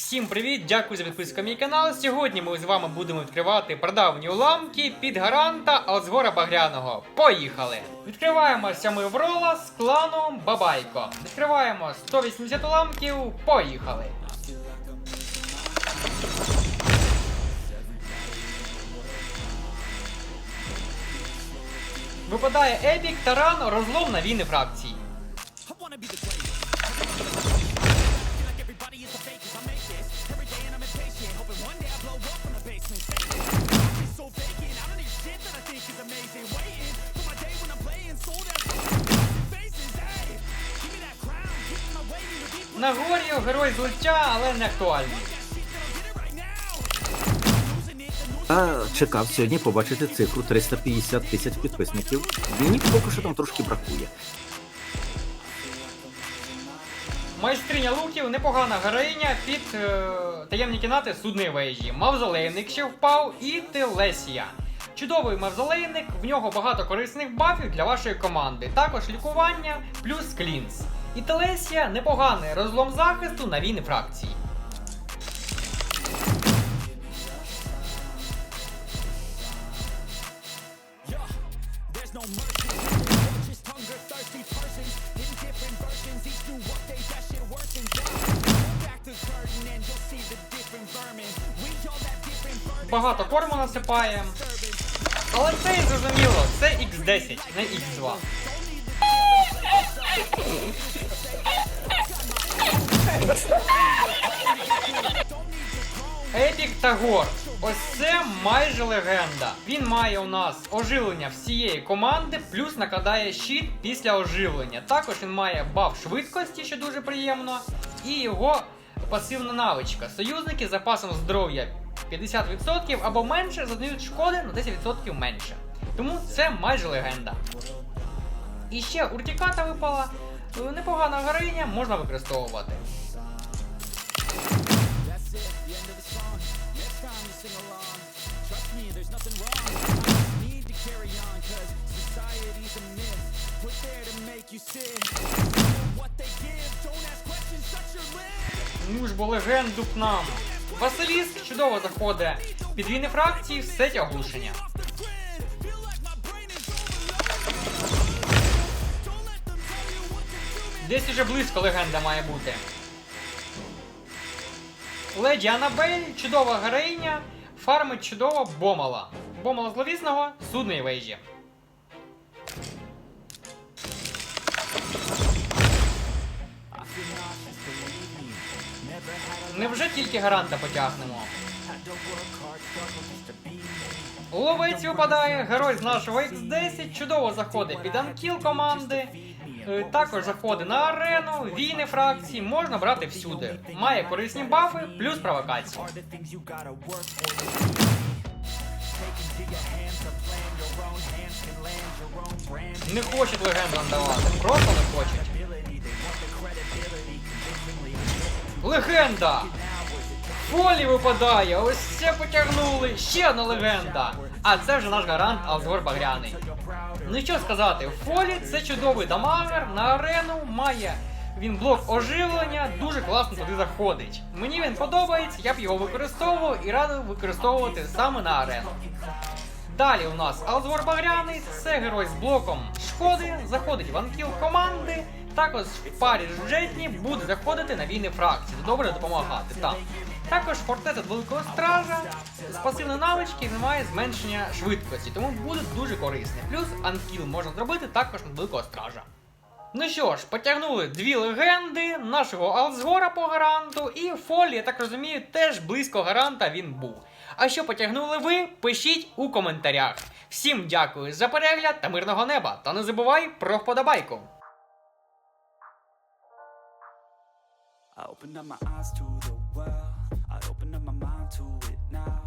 Всім привіт! Дякую за підписку на мій канал. Сьогодні ми з вами будемо відкривати прадавні уламки під гаранта Озгора Багряного. Поїхали! Відкриваємо сьомий врола з кланом Бабайко. Відкриваємо 180 уламків. Поїхали! Випадає Епік, Таран, розлом на війни фракції. На горі герой злиття, але не актуальний. Чекав сьогодні побачити цифру 350 тисяч підписників. Мені поки що там трошки бракує. Майстриня луків непогана героїня під е, таємні кімнати судної вежі. Мавзолейник ще впав і Телесія. Чудовий мавзолейник, в нього багато корисних бафів для вашої команди. Також лікування плюс клінс. І Телесія непоганий розлом захисту на війни фракції. Багато корму насипає. Але це і зрозуміло, це X10, не X2. Епік Тагор. Ось це майже легенда. Він має у нас оживлення всієї команди, плюс накладає щит після оживлення. Також він має баф швидкості, що дуже приємно, і його пасивна навичка. Союзники з запасом здоров'я 50% або менше задають шкоди на 10% менше. Тому це майже легенда. І ще уртіката випала. Непогана героїня, можна використовувати. Ну ж бо легенду к нам. Василіск чудово заходить під війни фракції в сеті оглушення. Десь уже близько легенда має бути. Леді Анабель, чудова героїня, фармить чудово бомала. Бомала зловісного судної вежі. Невже тільки гаранта потягнемо? Ловець випадає, герой з нашого X10 чудово заходить під анкіл команди. Е, Також заходить на арену, війни фракції, можна брати всюди. Має корисні бафи, плюс провокації. Не хочуть легендам давати, просто не хочуть. Легенда! Фолі випадає, ось це потягнули, ще одна легенда. А це вже наш гарант Алзгор Багряний. Ну що сказати, Фолі це чудовий дамагер на арену, має він блок оживлення, дуже класно туди заходить. Мені він подобається, я б його використовував і радив використовувати саме на арену. Далі у нас Алзвор Багряний, це герой з блоком шкоди, заходить в анкіл команди, також в парі з Джетні буде заходити на війни фракції, добре допомагати. Так. Також фортеця Великого Стража з пасивної навички він має зменшення швидкості, тому буде дуже корисний. Плюс анкіл можна зробити також на Великого Стража. Ну що ж, потягнули дві легенди нашого Алзгора по гаранту, і Фолі, я так розумію, теж близько гаранта він був. А що потягнули ви, пишіть у коментарях. Всім дякую за перегляд та мирного неба. Та не забувай про вподобайку. I opened up my eyes to the world. I opened up my mind to it now.